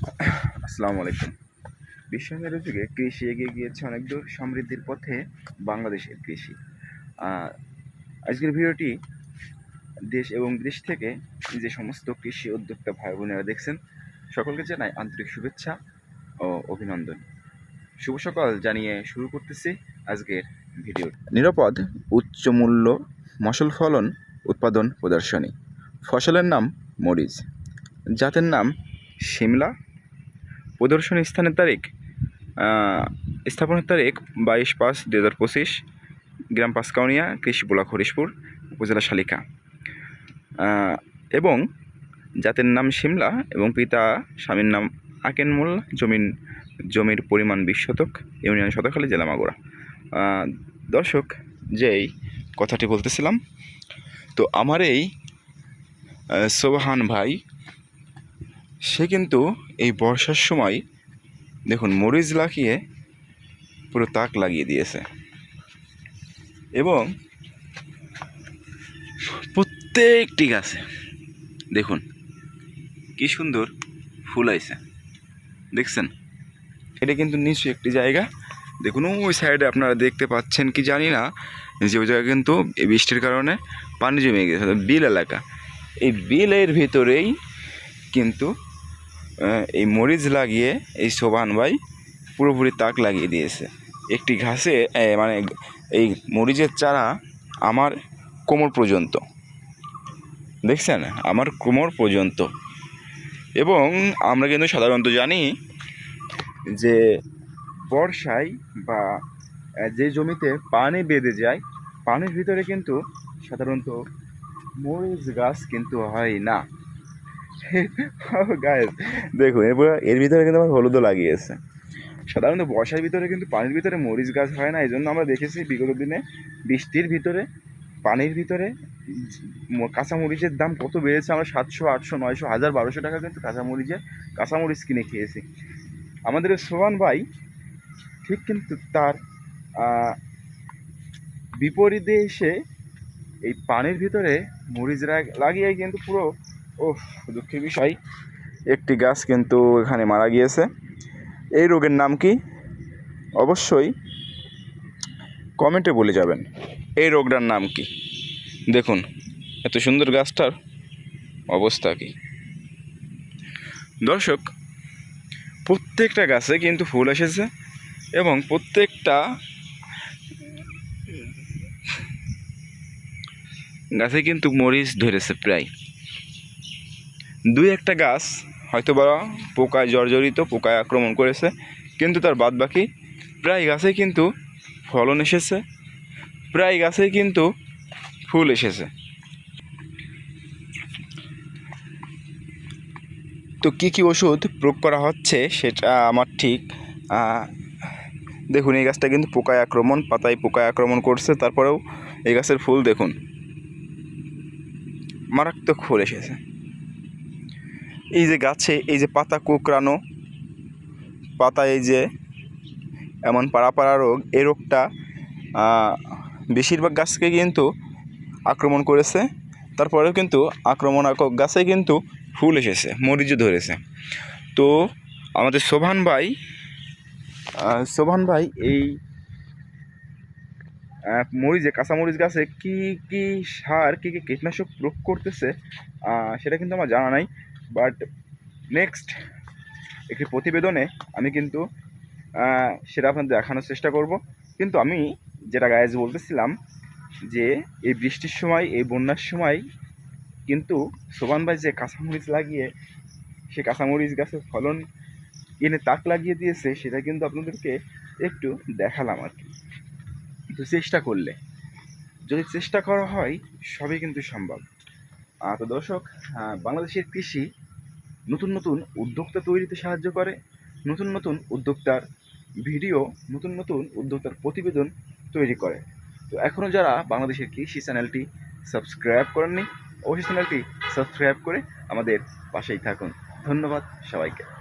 আসসালামু আলাইকুম বিশ্বায়নের যুগে কৃষি এগিয়ে গিয়েছে অনেক দূর সমৃদ্ধির পথে বাংলাদেশের কৃষি। আজকের ভিডিওটি দেশ এবং দেশ থেকে যে সমস্ত কৃষি উদ্যোক্তা ভাই বোনেরা দেখছেন, সকলকে জানাই আন্তরিক শুভেচ্ছা ও অভিনন্দন। শুভ সকাল জানিয়ে শুরু করতেছি আজকের ভিডিও। নিরাপদ, উচ্চ মূল্য মশল ফলন উৎপাদন প্রদর্শনী। ফসলের নাম মরিচ। জাতের নাম শিমলা। প্রদর্শনী স্থানের তারিখ স্থাপনের তারিখ বাইশ পাঁচ দু হাজার পঁচিশ, গ্রাম পাঁচকাউনিয়া, কৃষি ব্লক হরিশপুর, উপজেলা শালিকা। এবং জাতের নাম শিমলা এবং পিতা স্বামীর নাম আকেন মোল্লা জমিন জমির পরিমাণ বিশ শতক, ইউনিয়ন শতখালী জেলা মাগুরা। দর্শক, যেই কথাটি বলতেছিলাম, তো আমার এই সোবাহান ভাই সে কিন্তু এই বর্ষার সময় দেখুন মরিচ লাগিয়ে পুরো তাক লাগিয়ে দিয়েছে। এবং প্রত্যেকটি গাছে দেখুন কি সুন্দর ফুল আইছে। দেখছেন? এটা কিন্তু নিচু একটি জায়গা। দেখুন, ওই সাইডে আপনারা দেখতে পাচ্ছেন কি জানি না, যে ওই জায়গায় কিন্তু বৃষ্টির কারণে পানি জমে গেছে, বিল এলাকা। এই বিলের ভিতরেই কিন্তু এই মরিচ লাগিয়ে এই সোবান ভাই পুরোপুরি তাক লাগিয়ে দিয়েছে। একটি ঘাসে মানে এই মরিচের চারা আমার কোমর পর্যন্ত। দেখছেন? আমার কোমর পর্যন্ত। এবং আমরা কিন্তু সাধারণত জানি যে বর্ষায় বা যে জমিতে পানি বেঁধে যায়, পানির ভিতরে কিন্তু সাধারণত মরিচ গাছ কিন্তু হয় না। গাছ দেখুন, এরপর এর ভিতরে কিন্তু আমার হলুদও লাগিয়েছে। সাধারণত বর্ষার ভিতরে কিন্তু পানির ভিতরে মরিচ গাছ হয় না এই জন্য আমরা দেখেছি বিগত দিনে বৃষ্টির ভিতরে, পানির ভিতরে কাঁচামরিচের দাম কত বেড়েছে, আমরা সাতশো, আটশো, নয়শো, হাজার, বারোশো টাকা কিন্তু কাঁচামরিচের কাঁচামরিচ কিনে খেয়েছি। আমাদের সোহান ভাই ঠিক কিন্তু তার বিপরীতে এসে এই পানির ভিতরে মরিচ লাগিয়ে কিন্তু পুরো ও দুঃখের বিষয়। একটি গাছ কিন্তু এখানে মারা গিয়েছে। এই রোগের নাম কি? অবশ্যই কমেন্টে বলে যাবেন। এই রোগটার নাম কি? দেখুন, এত সুন্দর গাছটার অবস্থা কি? দর্শক, প্রত্যেকটা গাছে কিন্তু ফুল এসেছে এবং প্রত্যেকটা গাছে কিন্তু মরিচ ধরেছে প্রায়। দুই একটা গাছ হয়তো বা পোকায় জর্জরিত, পোকায় আক্রমণ করেছে, কিন্তু তার বাদ বাকি প্রায় গাছে কিন্তু ফলন এসেছে, প্রায় গাছেই কিন্তু ফুল এসেছে। তো কী কী ওষুধ প্রয়োগ করা হচ্ছে সেটা আমার ঠিক দেখুন, এই গাছটা কিন্তু পোকায় আক্রমণ, পাতায় পোকায় আক্রমণ করছে, তারপরেও এই গাছের ফুল দেখুন, মারাত্মক ফুল এসেছে। এই যে গাছে, এই যে পাতা কোঁকড়ানো, পাতা এই যে এমন পাড়া রোগ, এই রোগটা বেশিরভাগ গাছকে কিন্তু আক্রমণ করেছে। তারপরেও কিন্তু আক্রমণাত্মক গাছে কিন্তু ফুল এসেছে মরিচও ধরেছে। তো আমাদের শোভান ভাই শোভান ভাই, এই মরিচে কাঁচামরিচ গাছে কি কি সার, কি কি কীটনাশক প্রয়োগ করতেছে? সেটা কিন্তু আমার জানা নাই। বাট নেক্সট একটি প্রতিবেদনে আমি কিন্তু সেটা আপনাদের দেখানোর চেষ্টা করব। কিন্তু আমি যেটা গায়েজ বলতেছিলাম যে, এই বৃষ্টির সময়, এই বন্যার সময় কিন্তু সোবান ভাই যে কাঁচামরিচ লাগিয়ে, সে কাঁচামরিচ গাছের ফলন এনে তাক লাগিয়ে দিয়েছে, সেটা কিন্তু আপনাদেরকে একটু দেখালাম আর কি। তো চেষ্টা করলে। যদি চেষ্টা করা হয়, সবই কিন্তু সম্ভব। তো দর্শক বাংলাদেশের কৃষি নতুন নতুন উদ্যোক্তা তৈরিতে সাহায্য করে, নতুন নতুন উদ্যোক্তার ভিডিও, নতুন নতুন উদ্যোক্তার প্রতিবেদন তৈরি করে। তো এখনও যারা বাংলাদেশের কৃষি চ্যানেলটি সাবস্ক্রাইব করেননি, অবশ্যই চ্যানেলটি সাবস্ক্রাইব করে আমাদের পাশেই থাকুন। ধন্যবাদ সবাইকে।